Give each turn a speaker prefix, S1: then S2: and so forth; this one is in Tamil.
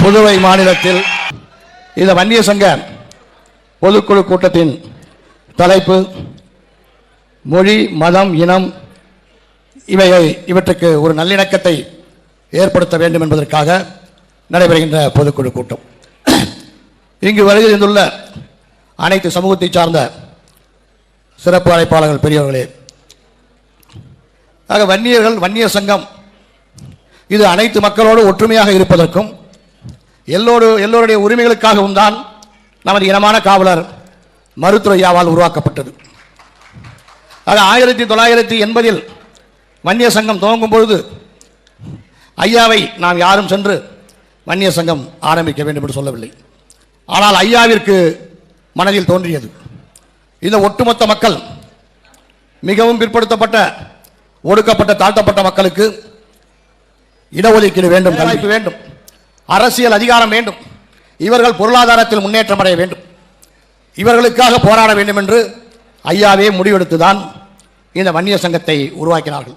S1: புதுவை மாநிலத்தில் இந்த வன்னிய சங்க பொதுக்குழு கூட்டத்தின் தலைப்பு மொழி மதம் இனம் இவையை இவற்றுக்கு ஒரு நல்லிணக்கத்தை ஏற்படுத்த வேண்டும் என்பதற்காக நடைபெறுகின்ற பொதுக்குழு கூட்டம். இங்கு வருகை இருந்துள்ள அனைத்து சமூகத்தை சார்ந்த சிறப்பு அழைப்பாளர்கள் பெரியவர்களே. ஆக வன்னியர்கள் வன்னியர் சங்கம் இது அனைத்து மக்களோடு ஒற்றுமையாக இருப்பதற்கும் எல்லோரு எல்லோருடைய உரிமைகளுக்காகவும் தான் நமது இனமான காவலர் மருத்துவையாவால் உருவாக்கப்பட்டது. ஆக ஆயிரத்தி தொள்ளாயிரத்தி எண்பதில் வன்னிய சங்கம் துவங்கும் பொழுது ஐயாவை நாம் யாரும் சென்று வன்னிய சங்கம் ஆரம்பிக்க வேண்டும் என்று சொல்லவில்லை. ஆனால் ஐயாவிற்கு மனதில் தோன்றியது. இந்த ஒட்டுமொத்த மக்கள் மிகவும் பிற்படுத்தப்பட்ட ஒடுக்கப்பட்ட தாழ்த்தப்பட்ட மக்களுக்கு இடஒதுக்கீடு வேண்டும் வாய்ப்பு வேண்டும். அரசியல் அதிகாரம் வேண்டும். இவர்கள் பொருளாதாரத்தில் முன்னேற்றம் அடைய வேண்டும். இவர்களுக்காக போராட வேண்டும் என்று ஐயாவே முடிவெடுத்துதான் இந்த வன்னியர் சங்கத்தை உருவாக்கினார்கள்.